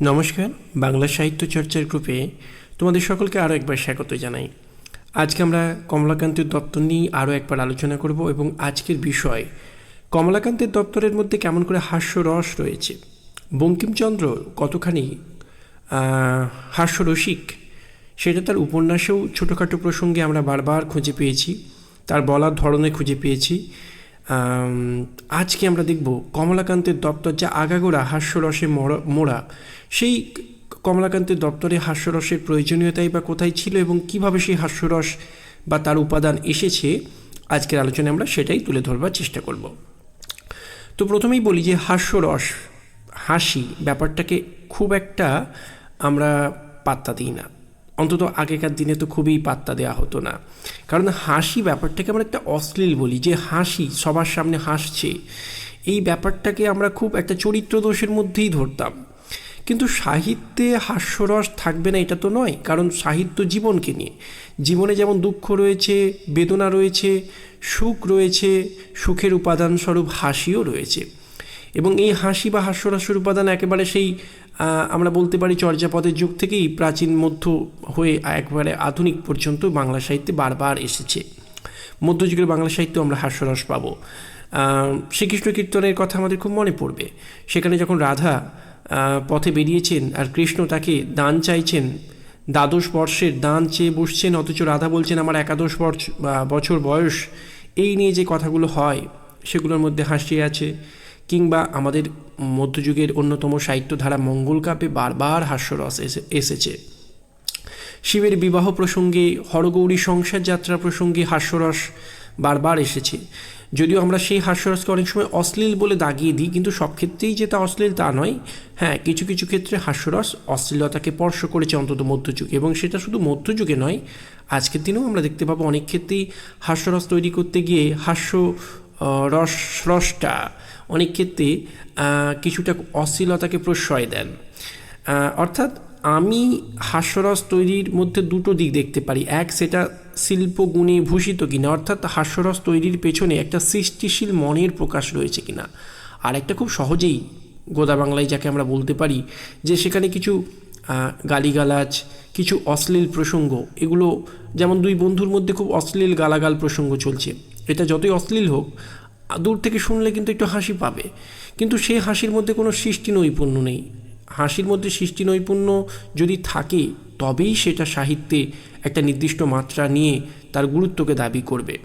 নমস্কার, বাংলা সাহিত্য চর্চার গ্রুপে তোমাদের সকলকে আরও একবার স্বাগত জানাই। আজকে আমরা কমলাকান্তের দপ্তর নিয়ে আরও একবার আলোচনা করব এবং আজকের বিষয় কমলাকান্তের দপ্তরের মধ্যে কেমন করে হাস্যরস রয়েছে? বঙ্কিমচন্দ্র কতখানি হাস্যরসিক সেটা তার উপন্যাসেও ছোটোখাটো প্রসঙ্গে আমরা বারবার খুঁজে পেয়েছি, তার বলার ধরনে খুঁজে পেয়েছি। আজকে আমরা দেখব কমলাকান্তের দপ্তর যা আগাগোড়া হাস্যরসে মোড়া, সেই কমলাকান্তের দপ্তরে হাস্যরসের প্রয়োজনীয়তাই বা কোথায় ছিল এবং কীভাবে সেই হাস্যরস বা তার উপাদান এসেছে, আজকের আলোচনায় আমরা সেটাই তুলে ধরবার চেষ্টা করব। তো প্রথমেই বলি যে হাস্যরস, হাসি ব্যাপারটাকে খুব একটা আমরা পাত্তা দিই না। অন্তত আগেকার দিনে তো খুবই পাত্তা দেওয়া হতো না। কারণ হাসি ব্যাপারটাকে আমরা একটা অশ্লীল বলি, যে হাসি সবার সামনে হাসছে। এই ব্যাপারটাকে আমরা খুব একটা চরিত্র দোষের মধ্যেই ধরতাম। কিন্তু সাহিত্যে হাস্যরস থাকবে না, এটা তো নয়। কারণ সাহিত্য জীবনকে নিয়ে। জীবনে যেমন দুঃখ রয়েছে, বেদনা রয়েছে, সুখ রয়েছে, সুখের উপাদানস্বরূপ হাসিও রয়েছে। এবং এই হাসি বা হাস্যরসের উপাদান একেবারে সেই আমরা বলতে পারি চর্যাপদের যুগ থেকেই প্রাচীন মধ্য হয়ে একবারে আধুনিক পর্যন্ত বাংলা সাহিত্যে বারবার এসেছে। মধ্যযুগের বাংলা সাহিত্য আমরা হাস্যরস পাবো। শ্রীকৃষ্ণ কীর্তনের কথা আমাদের খুব মনে পড়বে। সেখানে যখন রাধা পথে বেরিয়েছেন আর কৃষ্ণ তাকে দান চাইছেন, দ্বাদশ বর্ষের দান চেয়ে বসছেন, অথচ রাধা বলছেন, আমার একাদশ বর্ষ- বছর বয়স। এই নিয়ে যে কথাগুলো হয়, সেগুলোর মধ্যে হাসি আছে, কিংবা আমাদের মধ্যযুগের অন্যতম সাহিত্যধারা মঙ্গল কাব্যে বারবার হাস্যরস এসে, এসেছে। শিবের বিবাহ প্রসঙ্গে, হরগৌরী সংসার যাত্রা প্রসঙ্গে হাস্যরস বারবার এসেছে। যদিও আমরা সেই হাস্যরসকে অনেক সময় অশ্লীল বলে দাগিয়ে দিই, কিন্তু সব ক্ষেত্রেই যে তা অশ্লীল তা নয়। হ্যাঁ কিছু কিছু ক্ষেত্রে হাস্যরস অশ্লীলতাকে স্পর্শ করেছে অন্তত মধ্যযুগে, এবং সেটা শুধু মধ্যযুগে নয়, আজকের দিনেও আমরা দেখতে পাবো অনেক ক্ষেত্রেই হাস্যরস তৈরি করতে গিয়ে হাস্য রস রসটা অনেক ক্ষেত্রে কিছুটা অশ্লীলতাকে প্রশ্রয় দেন। অর্থাৎ আমি হাস্যরস তৈরির মধ্যে দুটো দিক দেখতে পারি। এক, সেটা শিল্প গুণে ভূষিত কিনা, অর্থাৎ হাস্যরস তৈরির পেছনে একটা সৃষ্টিশীল মনের প্রকাশ রয়েছে কিনা। আর একটা খুব সহজেই গোদা বাংলায় যাকে আমরা বলতে পারি, যে সেখানে কিছু গালিগালাজ, কিছু অশ্লীল প্রসঙ্গ, এগুলো, যেমন দুই বন্ধুর মধ্যে খুব অশ্লীল গালাগাল প্রসঙ্গ চলছে। এটা যতই অশ্লীল হোক দূর থেকে শুনলে কিন্তু একটু হাসি পাবে। কিন্তু সেই হাসির মধ্যে কোনো সৃষ্টি নৈপুণ্য নেই। হাসির মধ্যে সৃষ্টি নৈপুণ্য যদি থাকে, তবেই সেটা সাহিত্যে একটা নির্দিষ্ট মাত্রা নিয়ে তার গুরুত্বকে দাবি করবে।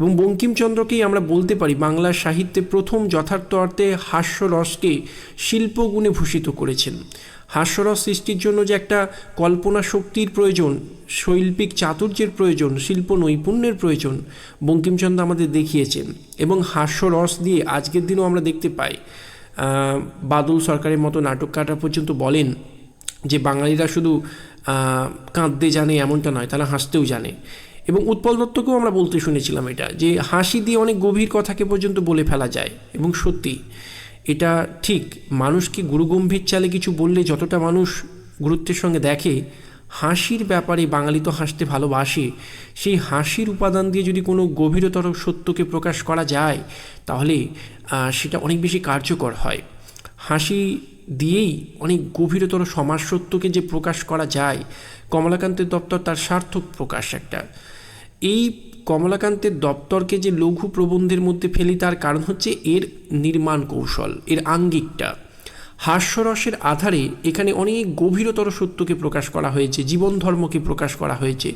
এবং বঙ্কিমচন্দ্রকেই আমরা বলতে পারি, বাংলার সাহিত্যে প্রথম যথার্থ অর্থে হাস্যরসকে শিল্পগুণে ভূষিত করেছেন। হাস্যরস সৃষ্টির জন্য যে একটা কল্পনা শক্তির প্রয়োজন, শৈল্পিক চাতুর্যের প্রয়োজন, শিল্প নৈপুণ্যের প্রয়োজন, বঙ্কিমচন্দ্র আমাদের দেখিয়েছেন এবং হাস্যরস দিয়ে আজকের দিনও আমরা দেখতে পাই। বাদল সরকারের মতো নাটককাররা পর্যন্ত বলেন যে বাঙালিরা শুধু কাঁদতে জানে এমনটা নয়, তারা হাসতেও জানে। এবং উৎপল দত্তকেও আমরা বলতে শুনেছিলাম এটা, যে হাসি দিয়ে অনেক গভীর কথাকে পর্যন্ত বলে ফেলা যায় এবং সত্যি। এটা ঠিক। মানুষকে গুরুগম্ভীর চালে কিছু বললে যতটা মানুষ গুরুত্বের সঙ্গে দেখে, হাসির ব্যাপারে বাঙালি তো হাসতে ভালোবাসে। সেই হাসির উপাদান দিয়ে যদি কোনো গভীরতর সত্যকে প্রকাশ করা যায়, তাহলে সেটা অনেক বেশি কার্যকর হয়। হাসি দিয়েই অনেক গভীরতর সমাজ সত্যকে যে প্রকাশ করা যায়, কমলাকান্তের দপ্তর তার সার্থক প্রকাশ একটা। এই কমলাকান্তের দপ্তরকে যে লঘু প্রবন্ধের মধ্যে ফেলি তার কারণ হচ্ছে এর নির্মাণ কৌশল, এর আঙ্গিকটা। হাস্যরসের আধারে এখানে অনেক গভীরতর সত্যকে প্রকাশ করা হয়েছে জীবন ধর্মকে প্রকাশ করা হয়েছে,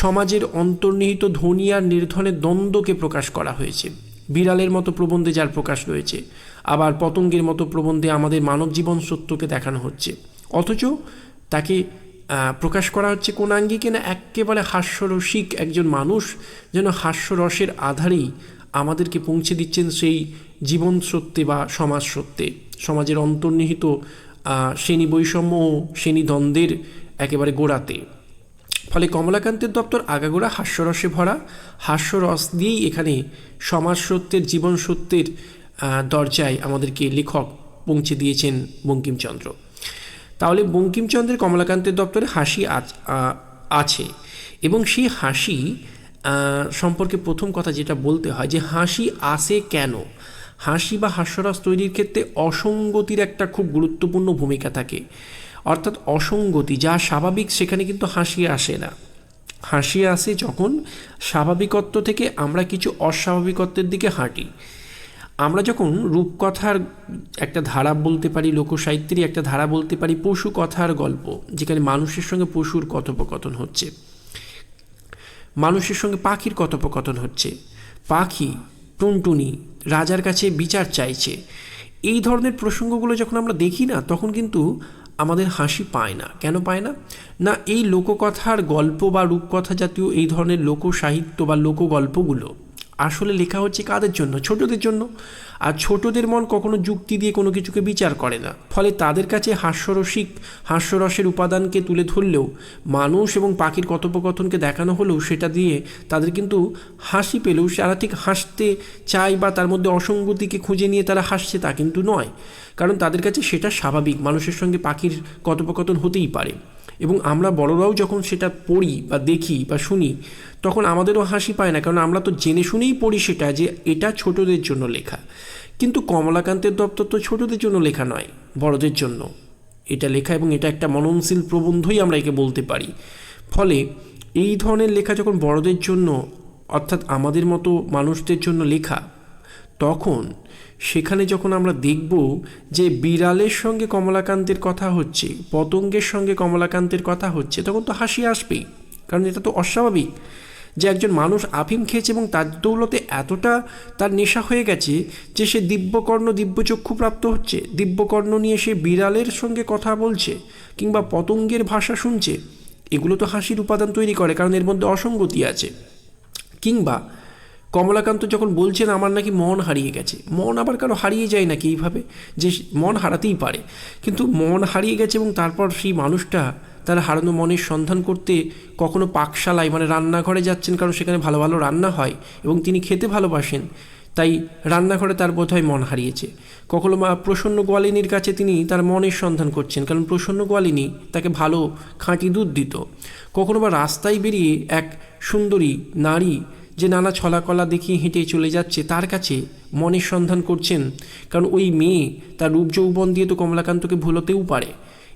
সমাজের অন্তর্নিহিত ধনী আর নির্ধনের দ্বন্দ্বকে প্রকাশ করা হয়েছে, বিড়ালের মতো প্রবন্ধে যার প্রকাশ রয়েছে, আবার পতঙ্গের মতো প্রবন্ধে আমাদের মানব জীবন সত্যকে দেখানো হচ্ছে। অথচ তাকে প্রকাশ করা হচ্ছে কোন আঙ্গিকে না একেবারে হাস্যরসিক একজন মানুষ যেন হাস্যরসের আধারেই আমাদেরকে পৌঁছে দিচ্ছেন সেই জীবন সত্যে বা সমাজ সত্যে। সমাজের অন্তর্নিহিত শ্রেণি বৈষম্য ও শ্রেণি দ্বন্দ্বের একেবারে গোড়াতে। ফলে কমলাকান্তের দপ্তর আগাগোড়া হাস্যরসে ভরা। হাস্যরস দিয়েই এখানে সমাজ সত্যের, জীবন সত্যের দরজায় আমাদেরকে লেখক পৌঁছে দিয়েছেন বঙ্কিমচন্দ্র। তাহলে বঙ্কিমচন্দ্রের কমলাকান্তের দপ্তরে হাসি আছ- এবং সেই হাসি সম্পর্কে প্রথম কথা যেটা বলতে হয় যে হাসি আসে কেন? হাসি বা হাস্যরস তৈরির ক্ষেত্রে অসঙ্গতির একটা খুব গুরুত্বপূর্ণ ভূমিকা থাকে। অর্থাৎ অসঙ্গতি, যা স্বাভাবিক সেখানে কিন্তু হাসি আসে না। হাসি আসে যখন স্বাভাবিকত্ব থেকে আমরা কিছু অস্বাভাবিকত্বের দিকে হাঁটি। আমরা যখন রূপকথার একটা ধারা বলতে পারি, লোকসাহিত্যেরই একটা ধারা বলতে পারি, পশু কথার গল্প, যেখানে মানুষের সঙ্গে পশুর কথোপকথন হচ্ছে, মানুষের সঙ্গে পাখির কথোপকথন হচ্ছে, পাখি, টুনটুনি, রাজার কাছে বিচার চাইছে, এই ধরনের প্রসঙ্গগুলো যখন আমরা দেখি না, তখন কিন্তু আমাদের হাসি পায় না। কেন পায় না? না, এই লোককথার গল্প বা রূপকথা জাতীয় এই ধরনের লোকসাহিত্য বা লোকগল্পগুলো আসলে লেখা হচ্ছে কাদের জন্য? ছোটদের জন্য। আর ছোটদের মন কখনো যুক্তি দিয়ে কোনো কিছুকে বিচার করে না। ফলে তাদের কাছে হাস্যরসিক, হাস্যরসের উপাদানকে তুলে ধরলেও মানুষ এবং পাখির কথোপকথনকে দেখানো হলেও সেটা দিয়ে তাদের কিন্তু হাসি পেলেও তারা ঠিক হাসতে চায় বা তার মধ্যে অসঙ্গতিকে খুঁজে নিয়ে তারা হাসছে তা কিন্তু নয়। কারণ তাদের কাছে সেটা স্বাভাবিক। মানুষের সঙ্গে পাখির কথোপকথন হতেই পারে। এবং আমরা বড়রাও যখন সেটা পড়ি বা দেখি বা শুনি, তখন আমাদেরও হাসি পায় না, কারণ আমরা তো জেনে শুনেই পড়ি সেটা যে এটা ছোটদের জন্য লেখা। কিন্তু কমলাকান্তের দপ্তর তো ছোটদের জন্য লেখা নয়, বড়দের জন্য। এটা লেখা এবং এটা একটা মননশীল প্রবন্ধই আমরা একে বলতে পারি। ফলে এই ধরনের লেখা যখন বড়দের জন্য, অর্থাৎ আমাদের মতো মানুষদের জন্য লেখা, তখন সেখানে যখন আমরা দেখব যে বিড়ালের সঙ্গে কমলাকান্তের কথা হচ্ছে, পতঙ্গের সঙ্গে কমলাকান্তের কথা হচ্ছে, তখন তো হাসি আসবেই। কারণ এটা তো অস্বাভাবিক যে একজন মানুষ আফিম খেয়েছে এবং তার দৌলতে এতটা তার নেশা হয়ে গেছে যে সে দিব্যকর্ণ দিব্যচক্ষু প্রাপ্ত হচ্ছে। দিব্যকর্ণ নিয়ে সে বিড়ালের সঙ্গে কথা বলছে কিংবা পতঙ্গের ভাষা শুনছে। এগুলো তো হাসির উপাদান তৈরি করে, কারণ এর মধ্যে অসঙ্গতি আছে। কিংবা কমলাকান্ত যখন বলছেন, আমার নাকি মন হারিয়ে গেছে। মন আবার কারও হারিয়ে যায় নাকি এইভাবে? যে মন হারাতেই পারে। কিন্তু মন হারিয়ে গেছে এবং তারপর সেই মানুষটা তার হারানো মনের সন্ধান করতে কখনো পাকশালায় মানে রান্নাঘরে যাচ্ছেন, কারণ সেখানে ভালো ভালো রান্না হয় এবং তিনি খেতে ভালোবাসেন। তাই রান্নাঘরে তার বোধহয় মন হারিয়েছে। কখনো মা প্রসন্ন গোয়ালিনীর কাছে তিনি তার মনের সন্ধান করছেন, কারণ প্রসন্ন গোয়ালিনী তাকে ভালো খাঁটি দুধ দিত। কখনো বা রাস্তায় বেরিয়ে এক সুন্দরী নারী যে নানা ছলাকলা দেখিয়ে হেঁটে চলে যাচ্ছে, তার কাছে মনের সন্ধান করছেন, কারণ ওই মেয়ে তার রূপ যৌবন দিয়ে তো কমলাকান্তকে ভুলোতেও পারে।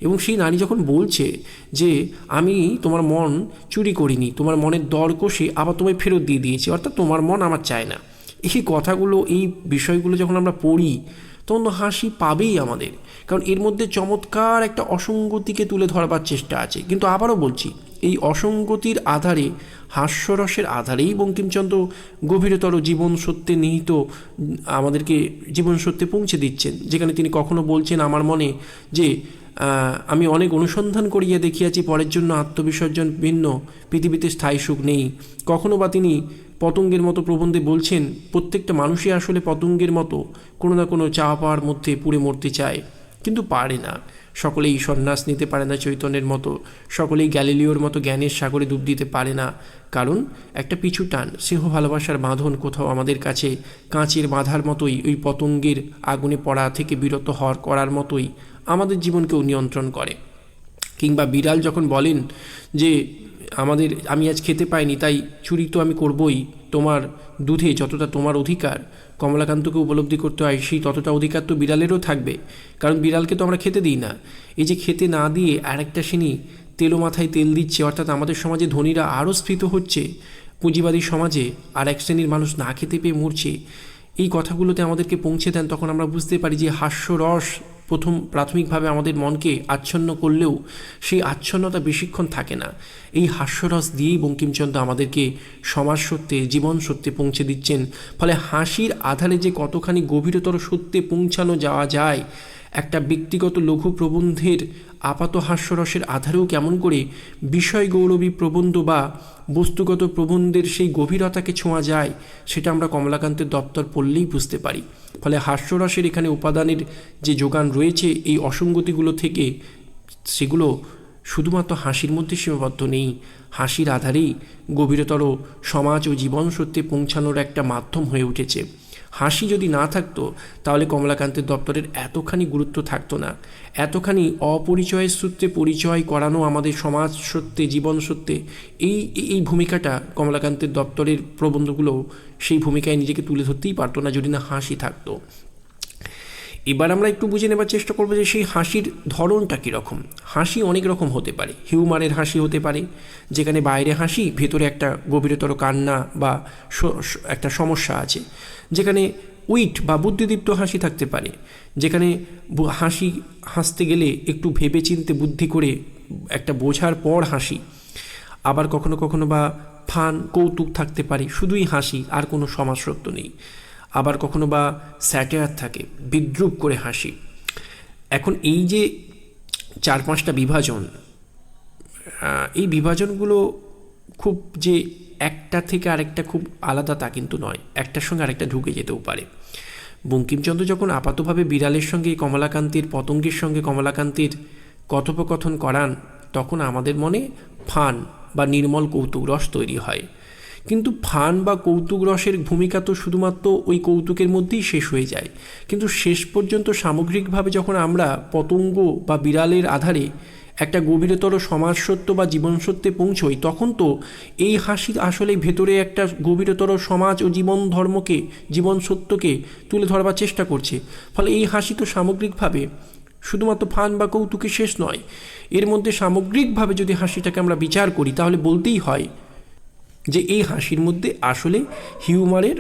এবং সেই নারী যখন বলছে যে, আমি তোমার মন চুরি করিনি, তোমার মনের দর কষে আবার তোমায় ফেরত দিয়ে দিয়েছি, অর্থাৎ তোমার মন আমার চায় না। এই কথাগুলো, এই বিষয়গুলো যখন আমরা পড়ি, তখন হাসি পাবেই আমাদের, কারণ এর মধ্যে চমৎকার একটা অসঙ্গতিকে তুলে ধরবার চেষ্টা আছে। কিন্তু আবারও বলছি এই অসঙ্গতির আধারে, হাস্যরসের আধারেই বঙ্কিমচন্দ্র গভীরতর জীবন সত্যে নিহিত, আমাদেরকে জীবন সত্যে পৌঁছে দিচ্ছেন। যেখানে তিনি কখনো বলছেন আমার মনে যে আমি অনেক অনুসন্ধান করিয়া দেখিয়াছি, পরের জন্য আত্মবিসর্জন ভিন্ন, পৃথিবীতে স্থায়ী সুখ নেই। কখনো বা তিনি পতঙ্গের মতো প্রবন্ধে বলছেন, প্রত্যেকটা মানুষই আসলে পতঙ্গের মতো, কোনো না কোনো চাওয়া পাওয়ার মধ্যে পুড়ে মরতে চায়। কিন্তু পারে না। সকলেই সন্ন্যাস নিতে পারে না চৈতন্যের মতো। সকলেই গ্যালিলিওর মতো জ্ঞানের সাগরে ডুব দিতে পারে না। কারণ একটা পিছু টান সিংহ ভালোবাসার বাঁধন কোথাও আমাদের কাছে কাঁচের বাঁধার মতোই, ওই পতঙ্গের আগুনে পড়া থেকে বিরত হওয়ার করার মতোই আমাদের জীবনকেও নিয়ন্ত্রণ করে। কিংবা বিড়াল যখন বলেন যে আমাদের, আমি আজ খেতে পাইনি, তাই চুরি তো আমি করবই। তোমার দুধে যতটা তোমার অধিকার, কমলাকান্তকে উপলব্ধি করতে হয়, সেই ততটা অধিকার তো বিড়ালেরও থাকবে। কারণ বিড়ালকে তো আমরা খেতে দিই না। এই যে খেতে না দিয়ে আরেকটা শ্রেণি তেলো মাথায় তেল দিচ্ছে, অর্থাৎ আমাদের সমাজে ধনীরা আরও স্ফীত হচ্ছে, পুঁজিবাদী সমাজে আর এক শ্রেণির মানুষ না খেতে পেয়ে মরছে, এই কথাগুলোতে আমাদেরকে পৌঁছে দেন, তখন আমরা বুঝতে পারি যে হাস্যরস প্রথম প্রাথমিকভাবে আমাদের মনকে আচ্ছন্ন করলেও সেই আচ্ছন্নতা বেশিক্ষণ থাকে না। এই হাস্যরস দিয়েই বঙ্কিমচন্দ্র আমাদেরকে সমাজ সত্যে জীবন সত্যে পৌঁছে দিচ্ছেন। ফলে হাসির আধারে যে কতখানি গভীরতর সত্যে পৌঁছানো যাওয়া যায় একটা ব্যক্তিগত লঘু প্রবন্ধের আপাত হাস্যরসের আধারেও কেমন করে বিষয় গৌরবী প্রবন্ধ বা বস্তুগত প্রবন্ধের সেই গভীরতাকে ছোঁয়া যায়, সেটা আমরা কমলাকান্তের দপ্তর পড়লেই বুঝতে পারি। ফলে হাস্যরসের এখানে উপাদানের যে যোগান রয়েছে, এই অসঙ্গতিগুলো থেকে সেগুলো শুধুমাত্র হাসির মধ্যে সীমাবদ্ধ নেই। হাসির আধারেই গভীরতর সমাজ ও জীবন সত্যে পৌঁছানোর একটা মাধ্যম হয়ে উঠেছে। হাসি যদি না থাকতো, তাহলে কমলাকান্তের দপ্তরের এতখানি গুরুত্ব থাকতো না। এতখানি অপরিচয়ের সূত্রে পরিচয় করানো আমাদের সমাজ সত্যে, জীবন সত্যে, এই এই ভূমিকাটা কমলাকান্তের দপ্তরের প্রবন্ধগুলো সেই ভূমিকায় নিজেকে তুলে ধরতেই পারতো না যদি না হাসি থাকতো। এবার আমরা একটু বুঝে নেবার চেষ্টা করব যে সেই হাসির ধরনটা কীরকম। হাসি অনেক রকম হতে পারে। হিউমারের হাসি হতে পারে, যেখানে বাইরে হাসি, ভেতরে একটা গভীরতর কান্না বা একটা সমস্যা আছে। যেখানে উইট বা বুদ্ধিদীপ্ত হাসি থাকতে পারে। যেখানে হাসি হাসতে গেলে একটু ভেবে চিনতে বুদ্ধি করে একটা বোঝার পর হাসি। আবার কখনো কখনো বা ফান, কৌতুক থাকতে পারে। শুধুই হাসি, আর কোনো সমাজ সত্য নেই। আবার কখনো বা স্যাটায়ার থাকে, বিদ্রুপ করে হাসি। এখন এই যে চার পাঁচটা বিভাজন এই বিভাজনগুলো খুব যে একটা থেকে আরেকটা খুব আলাদা তা কিন্তু নয়, একটার সঙ্গে আরেকটা ঢুকে যেতেও পারে। বঙ্কিমচন্দ্র যখন আপাতভাবে বিড়ালের সঙ্গে কমলাকান্তির, পতঙ্গের সঙ্গে কমলাকান্তির কথোপকথন করান, তখন আমাদের মনে ফান বা নির্মল কৌতুক রস তৈরি হয়। কিন্তু ফান বা কৌতুক রসের ভূমিকা তো শুধুমাত্র ওই কৌতুকের মধ্যেই শেষ হয়ে যায়। কিন্তু শেষ পর্যন্ত সামগ্রিকভাবে যখন আমরা পতঙ্গ বা বিড়ালের আধারে একটা গভীরতর সমাজ সত্য বা জীবন সত্যে পৌঁছই, তখন তো এই হাসি আসলে ভেতরে একটা গভীরতর সমাজ ও জীবন ধর্মকে জীবন সত্যকে তুলে ধরবার চেষ্টা করছে। ফলে এই হাসি তো সামগ্রিকভাবে শুধুমাত্র ফান বা কৌতুকে শেষ নয়, এর মধ্যে সামগ্রিকভাবে যদি হাসিটাকে আমরা বিচার করি, তাহলে বলতেই হয় যে এই হাসির মধ্যে আসলে হিউমারের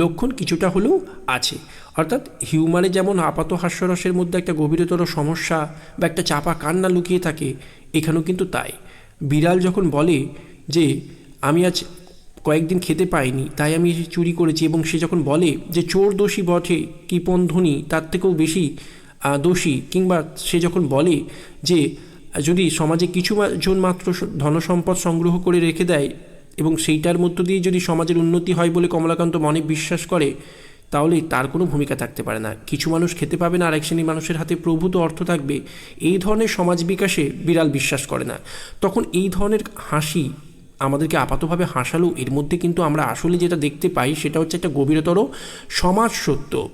লক্ষণ কিছুটা হলেও আছে। অর্থাৎ হিউমারে যেমন আপাত হাস্যরসের মধ্যে একটা গভীরতর সমস্যা বা একটা চাপা কান্না লুকিয়ে থাকে, এখানেও কিন্তু তাই। বিড়াল যখন বলে যে, আমি আজ কয়েকদিন খেতে পাইনি, তাই আমি চুরি করেছি, এবং সে যখন বলে যে, চোর দোষী বটে কৃপণ ধ্বনি তার থেকেও বেশি দোষী, কিংবা সে যখন বলে যে, যদি সমাজে কিছু জন মাত্র ধনসম্পদ সংগ্রহ করে রেখে দেয় এবং সেইটার মধ্য দিয়ে যদি সমাজের উন্নতি হয় বলে কমলাকান্ত মনে বিশ্বাস করে, তাহলে তার কোনো ভূমিকা থাকতে পারে না। কিছু মানুষ খেতে পাবে না, আরেক শ্রেণির মানুষের হাতে প্রভূত অর্থ থাকবে। এই ধরনের সমাজ বিকাশে বিড়াল বিশ্বাস করে না। তখন এই ধরনের হাসি আমাদেরকে আপাতভাবে হাসালো। এর মধ্যে কিন্তু আমরা আসলে যেটা দেখতে পাই, সেটা হচ্ছে একটা গভীরতর সমাজ সত্য।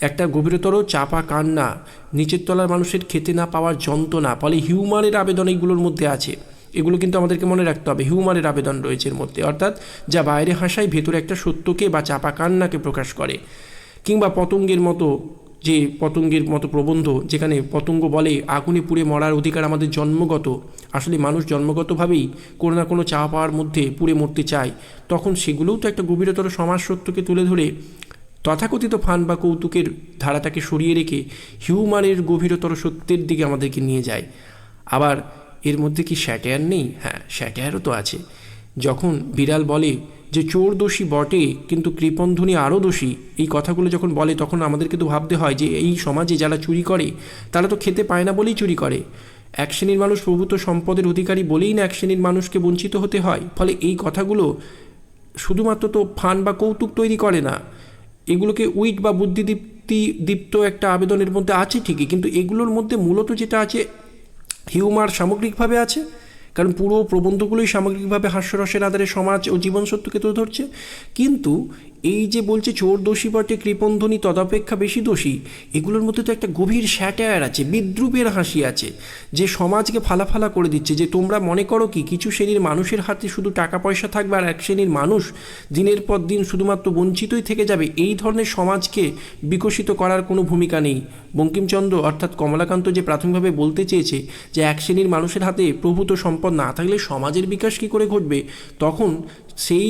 একটা গভীরতর চাপা কান্না, নিচের তলার মানুষের খেতে না পাওয়ার যন্ত্রণা, ফলে হিউমারের আবেদন এইগুলোর মধ্যে আছে। এগুলো কিন্তু আমাদেরকে মনে রাখতে হবে। হিউমারের আবেদন রয়েছে এর মধ্যে। অর্থাৎ যা বাইরে হাসায় ভেতরে একটা সত্যকে বা চাপা কান্নাকে প্রকাশ করে। কিংবা পতঙ্গের মতো যে পতঙ্গের মতো প্রবন্ধ, যেখানে পতঙ্গ বলে, আগুনে পুড়ে মরার অধিকার আমাদের জন্মগত, আসলে মানুষ জন্মগতভাবেই কোনো না কোনো চা পাওয়ার মধ্যে পুড়ে মরতে চায়, তখন সেগুলোও তো একটা গভীরতর সমাজ সত্যকে তুলে ধরে, তথাকথিত ফান বা কৌতুকের ধারাটাকে সরিয়ে রেখে হিউমারের গভীরতর সত্যের দিকে আমাদেরকে নিয়ে যায়। আবার এর মধ্যে কি স্যাটায়ার নেই? হ্যাঁ স্যাটায়ারও তো আছে। যখন বিড়াল বলে যে চোর দোষী বটে, কিন্তু কৃপণধ্বনি আরও দোষী, এই কথাগুলো যখন বলে, তখন আমাদেরকে তো ভাবতে হয় যে এই সমাজে যারা চুরি করে, তারা তো খেতে পায় না বলেই চুরি করে। এক শ্রেণির মানুষ প্রভূত সম্পদের অধিকারী বলেই না এক শ্রেণির মানুষকে বঞ্চিত হতে হয়। ফলে এই কথাগুলো শুধুমাত্র তো ফান বা কৌতুক তৈরি করে না। এগুলোকে উইট বা বুদ্ধিদীপ্তি দীপ্ত একটা আবেদনের মধ্যে আছে ঠিকই, কিন্তু এগুলোর মধ্যে মূলত যেটা আছে হিউমার সামগ্রিকভাবে আছে, কারণ পুরো প্রবন্ধগুলোই সামগ্রিকভাবে হাস্যরসের আধারে সমাজ ও জীবন সত্যকে তুলে ধরছে। কিন্তু এই যে বলছে চোর দোষী বটে কৃপণধ্বনি তদপেক্ষা বেশি দোষী, এগুলোর মধ্যে তো একটা গভীর স্যাটায়ার আছে, বিদ্রুপের হাসি আছে, যে সমাজকে ফালাফালা করে দিচ্ছে, যে তোমরা মনে করো কি, কিছু শ্রেণির মানুষের হাতে শুধু টাকা পয়সা থাকবে আর এক শ্রেণির মানুষ দিনের পর দিন শুধুমাত্র বঞ্চিতই থেকে যাবে, এই ধরনের সমাজকে বিকশিত করার কোনো ভূমিকা নেই। বঙ্কিমচন্দ্র অর্থাৎ কমলাকান্ত যে প্রাথমিকভাবে বলতে চেয়েছে যে এক শ্রেণির মানুষের হাতে প্রভূত সম্পদ না থাকলে সমাজের বিকাশ কী করে ঘটবে, তখন সেই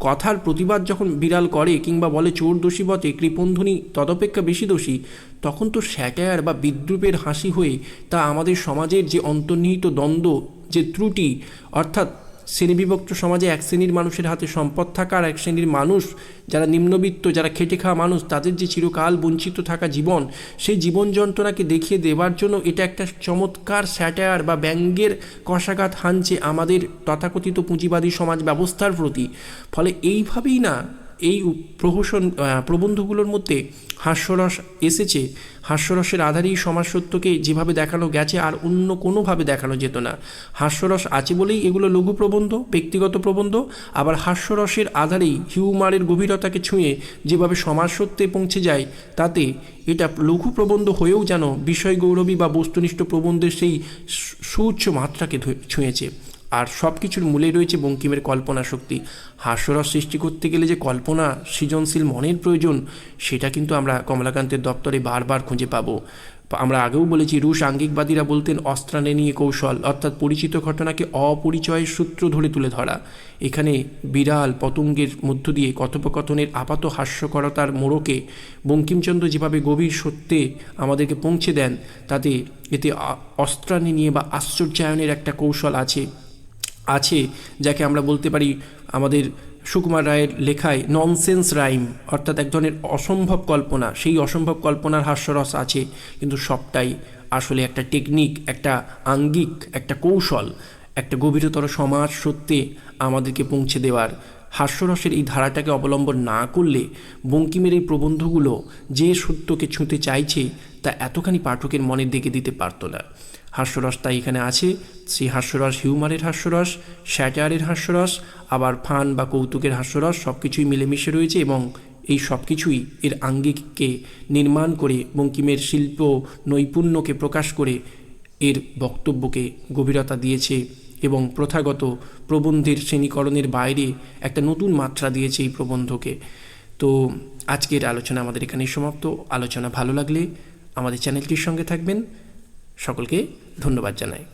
কথার প্রতিবাদ যখন বিড়াল করে কিংবা বলে চোর দোষী বটে, কৃপণধ্বনি তদপেক্ষা বেশি দোষী, তখন তো স্যাটায়ার বা বিদ্রুপের হাসি হয়ে তা আমাদের সমাজের যে অন্তর্নিহিত দ্বন্দ্ব, যে ত্রুটি, অর্থাৎ শ্রেণীবিভক্ত সমাজে এক শ্রেণির মানুষের হাতে সম্পদ থাকা আর এক শ্রেণির মানুষ, যারা নিম্নবিত্ত, যারা খেটে খাওয়া মানুষ, তাদের যে চিরকাল বঞ্চিত থাকা জীবন, সেই জীবন যন্ত্রণাকে দেখিয়ে দেওয়ার জন্য এটা একটা চমৎকার স্যাটায়ার বা ব্যঙ্গের কষাঘাত হানছে আমাদের তথাকথিত পুঁজিবাদী সমাজ ব্যবস্থার প্রতি। ফলে এইভাবেই না এই প্রহসন প্রবন্ধগুলোর মধ্যে হাস্যরস এসেছে। হাস্যরসের আধারেই সমাজ সত্যকে যেভাবে দেখানো গেছে আর অন্য কোনোভাবে দেখানো যেত না। হাস্যরস আছে বলেই এগুলো লঘু প্রবন্ধ, ব্যক্তিগত প্রবন্ধ, আবার হাস্যরসের আধারেই হিউমারের গভীরতাকে ছুঁয়ে যেভাবে সমাজ সত্যে পৌঁছে যায়, তাতে এটা লঘু প্রবন্ধ হয়েও যেন বিষয় গৌরবী বা বস্তুনিষ্ঠ প্রবন্ধের সেই সুউচ্চ মাত্রাকে ছুঁয়েছে। আর সব কিছুর মূলে রয়েছে বঙ্কিমের কল্পনা শক্তি। হাস্যরস সৃষ্টি করতে গেলে যে কল্পনা সৃজনশীল মনের প্রয়োজন, সেটা কিন্তু আমরা কমলাকান্তের দপ্তরে বারবার খুঁজে পাবো। আমরা আগেও বলেছি, রুশ আঙ্গিকবাদীরা বলতেন অস্ত্রানে নিয়ে কৌশল, অর্থাৎ পরিচিত ঘটনাকে অপরিচয়ের সূত্র ধরে তুলে ধরা। এখানে বিড়াল, পতঙ্গের মধ্য দিয়ে কথোপকথনের আপাত হাস্যকরতার মোড়কে বঙ্কিমচন্দ্র যেভাবে গভীর সত্যে আমাদেরকে পৌঁছে দেন, তাতে এতে অস্ত্রাণী নিয়ে বা আশ্চর্যায়নের একটা কৌশল আছে। আছে, যাকে আমরা বলতে পারি আমাদের সুকুমার রায়ের লেখায় ননসেন্স রাইম অর্থাৎ এক ধরনের অসম্ভব কল্পনা। সেই অসম্ভব কল্পনার হাস্যরস আছে, কিন্তু সবটাই আসলে একটা টেকনিক একটা আঙ্গিক, একটা কৌশল, একটা গভীরতর সমাজ সত্যে আমাদেরকে পৌঁছে দেওয়ার। হাস্যরসের এই ধারাটাকে অবলম্বন না করলে বঙ্কিমের এই প্রবন্ধগুলো যে সত্যকে ছুঁতে চাইছে, তা এতখানি পাঠকের মনে দেখে দিতে পারতো না। হাস্যরস তাই এখানে আছে। সেই হাস্যরস হিউমারের হাস্যরস স্যাটায়ারের হাস্যরস, আবার ফান বা কৌতুকের হাস্যরস সব কিছুই মিলেমিশে রয়েছে এবং এই সব কিছুই এর আঙ্গিককে নির্মাণ করে বঙ্কিমের শিল্প নৈপুণ্যকে প্রকাশ করে এর বক্তব্যকে গভীরতা দিয়েছে এবং প্রথাগত প্রবন্ধের শ্রেণীকরণের বাইরে একটা নতুন মাত্রা দিয়েছে এই প্রবন্ধকে। তো আজকের আলোচনা আমাদের এখানেই সমাপ্ত। আলোচনা ভালো লাগলে আমাদের চ্যানেলটির সঙ্গে থাকবেন। সকলকে ধন্যবাদ জানাই।